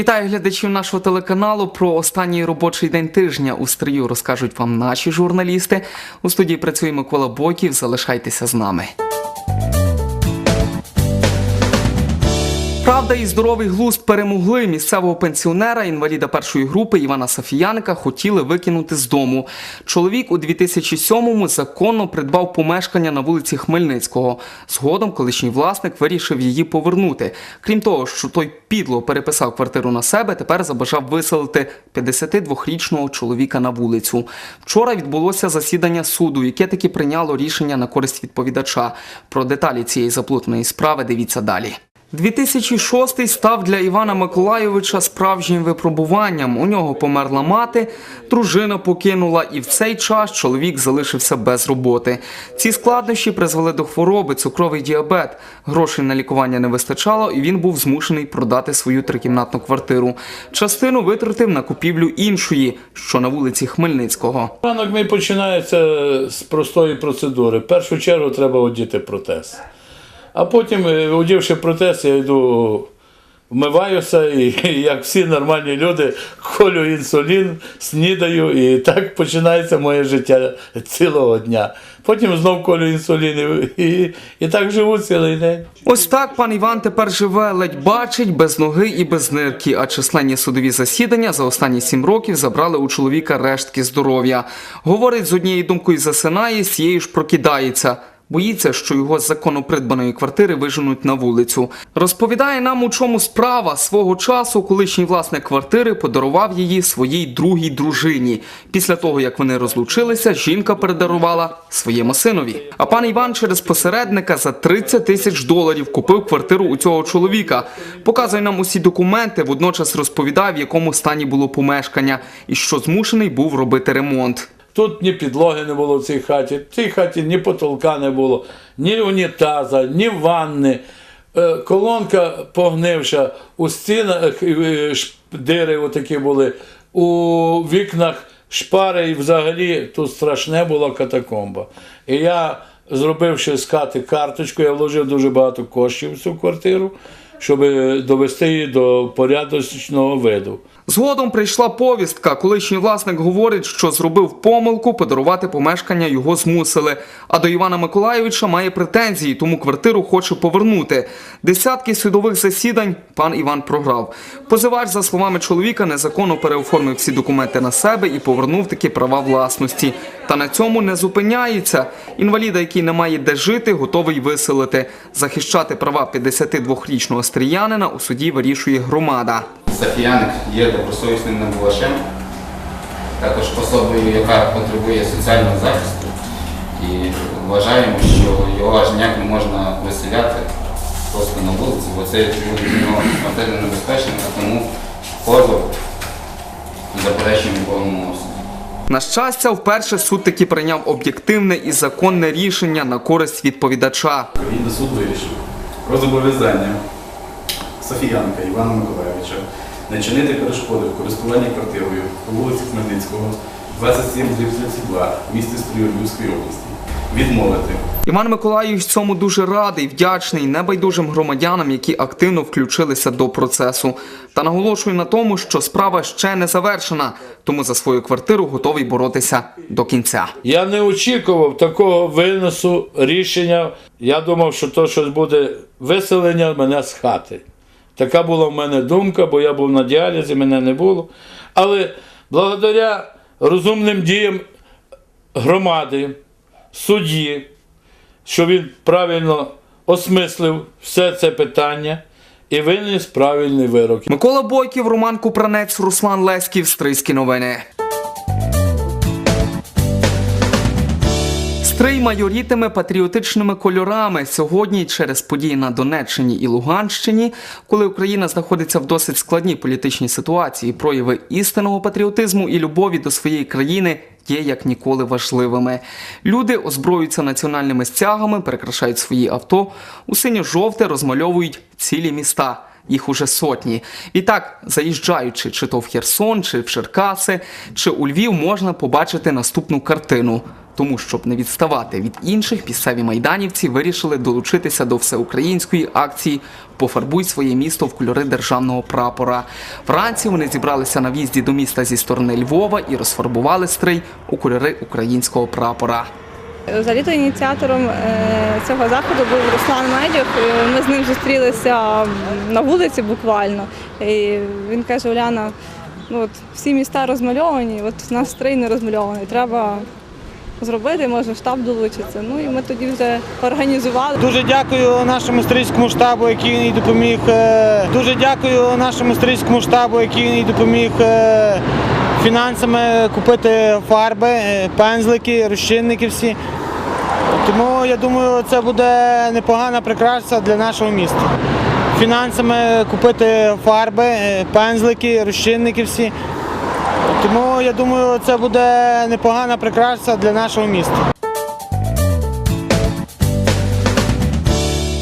Вітаю глядачів нашого телеканалу. Про останній робочий день тижня у стрію розкажуть вам наші журналісти. У студії працює Микола Боків. Залишайтеся з нами. Правда і здоровий глузд перемогли місцевого пенсіонера, інваліда першої групи Івана Сафіяника хотіли викинути з дому. Чоловік у 2007-му законно придбав помешкання на вулиці Хмельницького. Згодом колишній власник вирішив її повернути. Крім того, що той підло переписав квартиру на себе, тепер забажав виселити 52-річного чоловіка на вулицю. Вчора відбулося засідання суду, яке таки прийняло рішення на користь відповідача. Про деталі цієї заплутаної справи дивіться далі. 2006 став для Івана Миколайовича справжнім випробуванням. У нього померла мати, дружина покинула, і в цей час чоловік залишився без роботи. Ці складнощі призвели до хвороби, цукровий діабет. Грошей на лікування не вистачало, і він був змушений продати свою трикімнатну квартиру. Частину витратив на купівлю іншої, що на вулиці Хмельницького. Ранок мій починається з простої процедури. В першу чергу треба одіти протез. А потім, е, одівши протез, я йду, вмиваюся і, як всі нормальні люди, колю інсулін, снідаю, і так починається моє життя цілого дня. Потім знов колю інсулін і, і так живу цілий день. Ось так пан Іван тепер живе, ледь бачить, без ноги і без нирки. А численні судові засідання за останні сім років забрали у чоловіка рештки здоров'я. Говорить, з однією думкою засинає, з цією ж прокидається. Боїться, що його з законно придбаної квартири виженуть на вулицю. Розповідає нам, у чому справа свого часу. Колишній власник квартири подарував її своїй другій дружині. Після того, як вони розлучилися, жінка передарувала своєму синові. А пан Іван через посередника за 30 тисяч доларів купив квартиру у цього чоловіка. Показує нам усі документи, водночас розповідає, в якому стані було помешкання і що змушений був робити ремонт. Тут ні підлоги не було в цій хаті, в цій хаті ні потолка не було, ні унітаза, ні ванни. Е, Колонка погнивша, у стінах е, дири отакі були, у вікнах шпари і взагалі тут страшне була катакомба. І я, зробивши з хати карточку, я вложив дуже багато коштів в цю квартиру, щоб довести її до порядочного виду. Згодом прийшла повістка. Колишній власник говорить, що зробив помилку, подарувати помешкання його змусили. А до Івана Миколайовича має претензії, тому квартиру хоче повернути. Десятки судових засідань пан Іван програв. Позивач, за словами чоловіка, незаконно переоформив всі документи на себе і повернув такі права власності. Та на цьому не зупиняється. Інваліда, який не має де жити, готовий виселити. Захищати права 52-річного стріянина у суді вирішує громада. Сафіяник є добросовісним набувачем, також особою, яка потребує соціального захисту. І вважаємо, що його аж ніяк не можна виселяти просто на вулиці, бо це буде для нього смертельно небезпечно, а тому позов заперечуємо повному обсязі. На щастя, вперше суд таки прийняв об'єктивне і законне рішення на користь відповідача. Відповідно, суд вирішив про зобов'язання Софіянка Івана Миколаївича не чинити перешкоди в користуванні квартирою по вулиці Хмельницького, 27 32 в місті Стрию Львівської області. Відмовити Іван Миколаївич цьому дуже радий, вдячний небайдужим громадянам, які активно включилися до процесу. Та наголошує на тому, що справа ще не завершена, тому за свою квартиру готовий боротися до кінця. Я не очікував такого виносу рішення. Я думав, що то щось буде виселення мене з хати. Така була в мене думка, бо я був на діалізі, мене не було. Але благодаря розумним діям громади, судді, що він правильно осмислив все це питання і виніс правильний вирок. Микола Бойків, Роман Купранець, Руслан Леськів, Стрийські новини. Стрий майорітиме патріотичними кольорами сьогодні через події на Донеччині і Луганщині, коли Україна знаходиться в досить складній політичній ситуації, прояви істинного патріотизму і любові до своєї країни є як ніколи важливими. Люди озброюються національними стягами, перекрашають свої авто, у синьо-жовте розмальовують цілі міста. Їх уже сотні. І так, заїжджаючи чи то в Херсон, чи в Черкаси, чи у Львів, можна побачити наступну картину. Тому, щоб не відставати від інших, місцеві майданівці вирішили долучитися до всеукраїнської акції Пофарбуй своє місто в кольори державного прапора. Вранці вони зібралися на в'їзді до міста зі сторони Львова і розфарбували стрий у кольори українського прапора. Взагалі-то ініціатором е, цього заходу був Руслан Медюк. Е, Ми з ним зустрілися на вулиці буквально. І він каже: Оляна, ну от всі міста розмальовані, от у нас стрій не розмальований. Треба зробити, може штаб долучиться. Ну і ми тоді вже організували. Дуже дякую нашому стрільському штабу, який мені допоміг. е, Дуже дякую нашому стрільському штабу, який мені допоміг е, фінансами купити фарби, е, пензлики, розчинники всі. Тому я думаю, це буде непогана прикраса для нашого міста. Фінансами купити фарби, пензлики, розчинники всі. Тому я думаю, це буде непогана прикраса для нашого міста.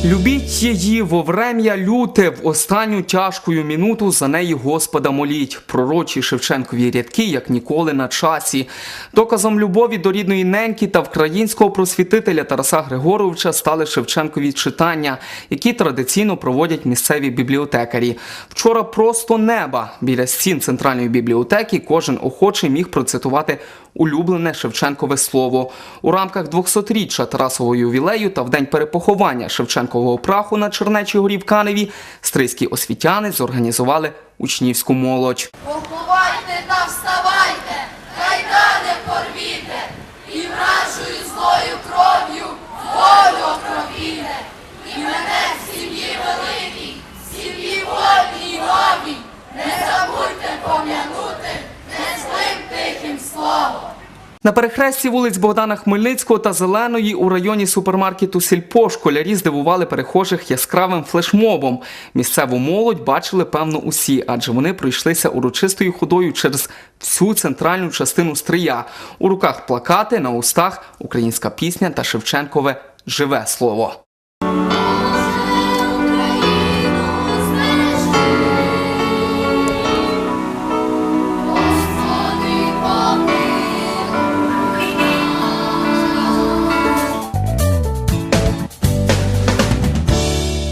Любіть її во врем'я люте, в останню тяжкою минуту за неї Господа моліть. Пророчі Шевченкові рядки, як ніколи на часі. Доказом любові до рідної неньки та українського просвітителя Тараса Григоровича стали Шевченкові читання, які традиційно проводять місцеві бібліотекарі. Вчора просто неба біля стін центральної бібліотеки кожен охочий міг процитувати улюблене Шевченкове слово. У рамках 200-річчя Тарасового ювілею та в день перепоховання Шевченкового праху на Чернечій горі в Каневі стрийські освітяни зорганізували учнівську молодь. Поховайте та вставайте, кайдани порвіте, і вражою злою кров'ю волю окропіте, і мене в сім'ї великій, сім'ї вольній новій, не забудьте пом'янути, На перехресті вулиць Богдана Хмельницького та Зеленої у районі супермаркету Сільпо школярі здивували перехожих яскравим флешмобом. Місцеву молодь бачили певно усі, адже вони пройшлися урочистою ходою через всю центральну частину стрия. У руках плакати, на устах українська пісня та Шевченкове живе слово.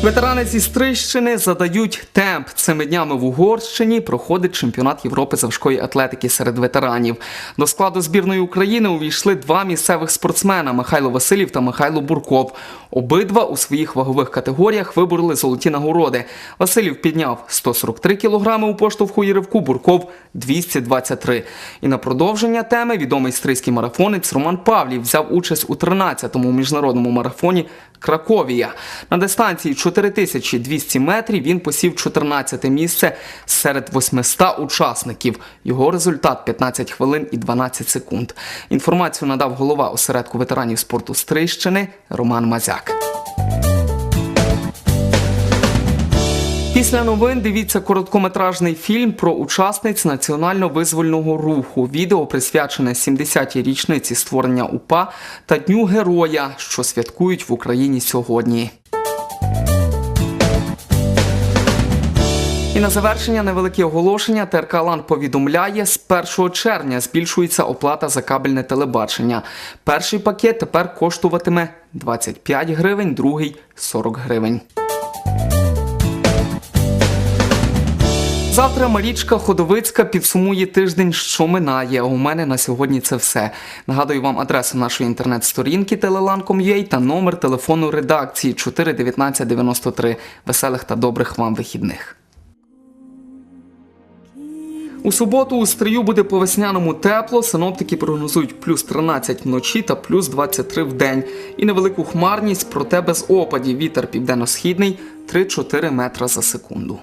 Ветерани зі Стрищини задають темп. Цими днями в Угорщині проходить чемпіонат Європи з важкої атлетики серед ветеранів. До складу збірної України увійшли два місцевих спортсмена Михайло Василів та Михайло Бурков. Обидва у своїх вагових категоріях вибороли золоті нагороди. Василів підняв 143 кілограми у поштовху і ривку, Бурков 223. І на продовження теми відомий стрийський марафонець Роман Павлів взяв участь у 13-му міжнародному марафоні Краковія. На дистанції 4200 метрів він посів 14 місце серед 800 учасників. Його результат 15 хвилин і 12 секунд. Інформацію надав голова осередку ветеранів спорту Стрийщини Роман Мазяк. Після новин дивіться короткометражний фільм про учасниць національно-визвольного руху. Відео присвячене 70-й річниці створення УПА та Дню Героя, що святкують в Україні сьогодні. І на завершення невелике оголошення ТРК Лан повідомляє, з 1 червня збільшується оплата за кабельне телебачення. Перший пакет тепер коштуватиме 25 гривень, другий 40 гривень. Завтра Марічка Ходовицька підсумує тиждень, що минає. У мене на сьогодні це все. Нагадую вам адресу нашої інтернет-сторінки telelan.com.ua та номер телефону редакції 41993. Веселих та добрих вам вихідних. У суботу у стрию буде по весняному тепло. Синоптики прогнозують плюс 13 вночі та плюс 23 в день. І невелику хмарність, проте без опадів. Вітер південно-східний 3-4 метра за секунду.